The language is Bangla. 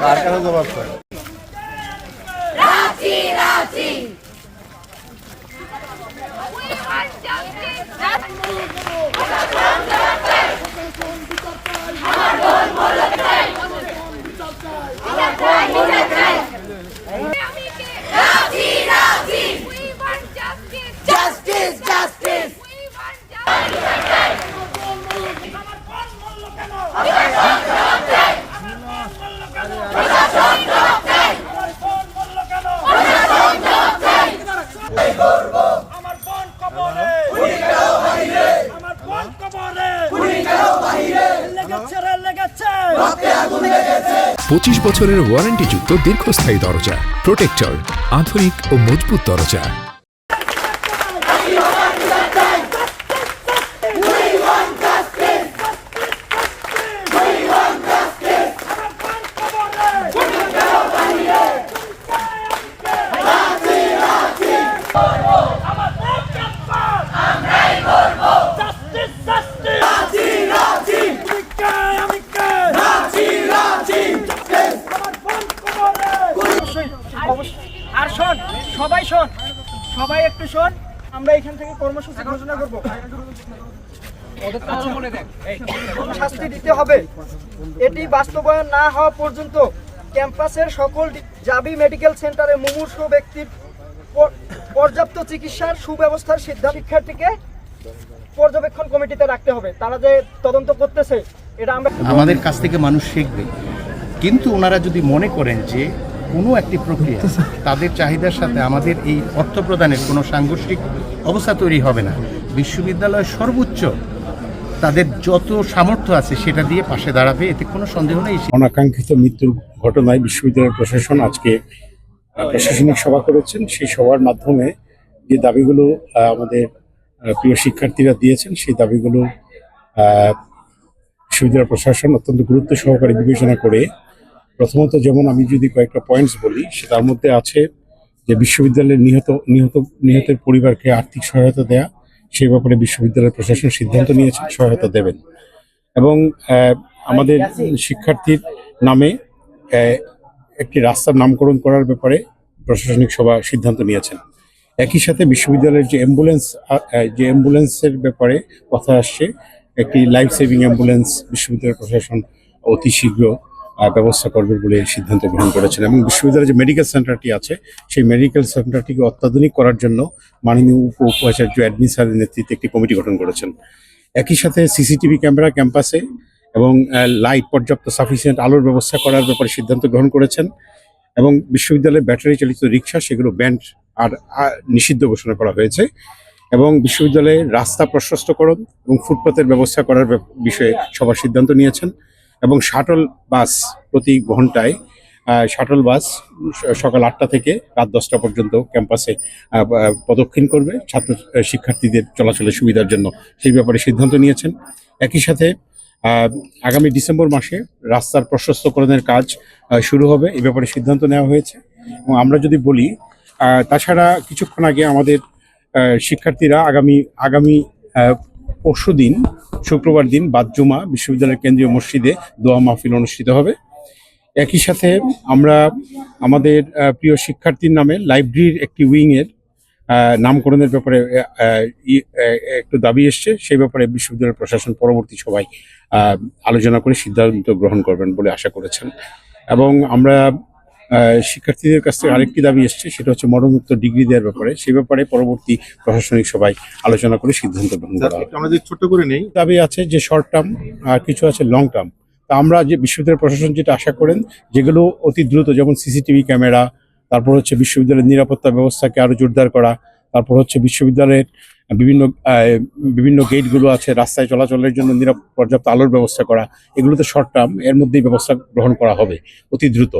কার কাছে জবাব রাজি রাজি পঁচিশ বছরের ওয়ারেন্টিযুক্ত দীর্ঘস্থায়ী দরজা প্রোটেক্টর আধুনিক ও মজবুত দরজা আমার বোন কাপ্পার আমরাই করব জাস্টিস জাস্টিস রাজি রাজি আমি কে আমি কে রাজি রাজি আমার বোন কবরে আর শোন সবাই শোন সবাই একটু শোন আমরা এখান থেকে কর্মসূচি ঘোষণা করব। কোনো শাস্তি দিতে হবে। এটি বাস্তবায়ন না হওয়া পর্যন্ত ক্যাম্পাসের সকল জাবি মেডিকেল সেন্টারে মুমূর্ষ ব্যক্তির পর্যাপ্ত চিকিৎসার সুব্যবস্থার সিদ্ধান্ত শিক্ষার্থীকে পর্যবেক্ষণ কমিটিতে রাখতে হবে। তারা যে তদন্ত করতেছে এটা আমরা আমাদের কাছ থেকে মানুষ শিখবে। কিন্তু ওনারা যদি মনে করেন যে কোনো একটি প্রক্রিয়া তাদের চাহিদার সাথে আমাদের এই অর্থ প্রদানের কোনো সাংঘর্ষিক অবস্থা তৈরি হবে না। বিশ্ববিদ্যালয়ের সর্বোচ্চ তাদের যত সামর্থ্য আছে সেটা দিয়ে পাশে দাঁড়াবে, এতে কোনো সন্দেহ নেই। অনাকাঙ্ক্ষিত মৃত্যুর ঘটনায় বিশ্ববিদ্যালয় প্রশাসন আজকে প্রশাসনিক সভা করেছেন। সেই সভার মাধ্যমে যে দাবিগুলো আমাদের প্রিয় শিক্ষার্থীরা দিয়েছেন, সেই দাবিগুলো বিশ্ববিদ্যালয় প্রশাসন অত্যন্ত গুরুত্ব সহকারে বিবেচনা করে প্রথমত যেমন আমি যদি কয়েকটা পয়েন্টস বলি তার মধ্যে আছে যে বিশ্ববিদ্যালয়ের নিহত নিহত, নিহতের পরিবারকে আর্থিক সহায়তা দেয়া, সেই ব্যাপারে বিশ্ববিদ্যালয় প্রশাসন সিদ্ধান্ত নিয়েছে, সহায়তা দেবেন। এবং আমাদের শিক্ষার্থীর নামে একটি রাস্তার নামকরণ করার ব্যাপারে প্রশাসনিক সভা সিদ্ধান্ত নিয়েছেন। একই সাথে বিশ্ববিদ্যালয়ের যে অ্যাম্বুলেন্স যে অ্যাম্বুলেন্সের ব্যাপারে কথা আসছে, একটি লাইফ সেভিং অ্যাম্বুলেন্স বিশ্ববিদ্যালয় প্রশাসন অতি শীঘ্র ব্যবস্থা করবে বলে সিদ্ধান্ত গ্রহণ করেছেন এবং বিশ্ববিদ্যালয়ের যে মেডিকেল সেন্টারটি আছে, সেই মেডিকেল সেন্টারটিকে অত্যাধুনিক করার জন্য মাননীয় উপ উপাচার্য অ্যাডমিন স্যারের নেতৃত্বে একটি কমিটি গঠন করেছেন। একই সাথে সিসিটিভি ক্যামেরা ক্যাম্পাসে এবং লাইট পর্যাপ্ত সাফিসিয়েন্ট আলোর ব্যবস্থা করার ব্যাপারে সিদ্ধান্ত গ্রহণ করেছেন এবং বিশ্ববিদ্যালয়ের ব্যাটারি চালিত রিক্সা সেগুলো ব্যান্ড আর নিষিদ্ধ ঘোষণা করা হয়েছে এবং বিশ্ববিদ্যালয়ে রাস্তা প্রশস্তকরণ এবং ফুটপাতের ব্যবস্থা করার বিষয়ে সবার সিদ্ধান্ত নিয়েছেন। এবং শাটল বাস প্রতি ঘন্টায় শাটল বাস সকাল আটটা থেকে রাত দশটা পর্যন্ত ক্যাম্পাসে প্রদক্ষিণ করবে ছাত্র শিক্ষার্থীদের চলাচলের সুবিধার জন্য। সেই ব্যাপারে সিদ্ধান্ত নিয়েছেন। একই সাথে আগামী ডিসেম্বর মাসে রাস্তার প্রশস্তকরণের কাজ শুরু হবে। এই ব্যাপারে সিদ্ধান্ত নেওয়া হয়েছে। এবং আমরা যদি বলি তাছাড়া কিছুক্ষণ আগে আমাদের শিক্ষার্থীরা আগামী আগামী পরশু দিন শুক্রবার দিন বাদজুমা বিশ্ববিদ্যালয়ের কেন্দ্রীয় মসজিদে দোয়া মাহফিল অনুষ্ঠিত হবে। একই সাথে আমরা আমাদের প্রিয় শিক্ষার্থীর নামে লাইব্রেরির একটি উইংয়ের নামকরণের ব্যাপারে একটু দাবি এসছে। সেই ব্যাপারে বিশ্ববিদ্যালয় প্রশাসন পরবর্তী সবাই আলোচনা করে সিদ্ধান্ত গ্রহণ করবেন বলে আশা করেছেন। এবং আমরা শিক্ষার্থীদের কাছ থেকে আরেকটি দাবি এসছে সেটা হচ্ছে মরণোত্তর ডিগ্রি দেওয়ার ব্যাপারে। সে ব্যাপারে পরবর্তী প্রশাসনিক সবাই আলোচনা করে সিদ্ধান্ত গ্রহণ করা হবে। আমরা যদি ছোট করে নেই। দাবি আছে যে শর্ট টার্ম আর কিছু আছে লং টার্ম তা আমরা যে বিশ্ববিদ্যালয় প্রশাসন যেটা আশা করেন যেগুলো অতি দ্রুত যেমন সিসিটিভি ক্যামেরা তারপর হচ্ছে বিশ্ববিদ্যালয়ের নিরাপত্তা ব্যবস্থাকে আরও জোরদার করা তারপর হচ্ছে বিশ্ববিদ্যালয়ের বিভিন্ন বিভিন্ন গেটগুলো আছে রাস্তায় চলাচলের জন্য নিরাপ পর্যাপ্ত আলোর ব্যবস্থা করা এগুলোতে শর্ট টার্ম এর মধ্যেই ব্যবস্থা গ্রহণ করা হবে অতি দ্রুত।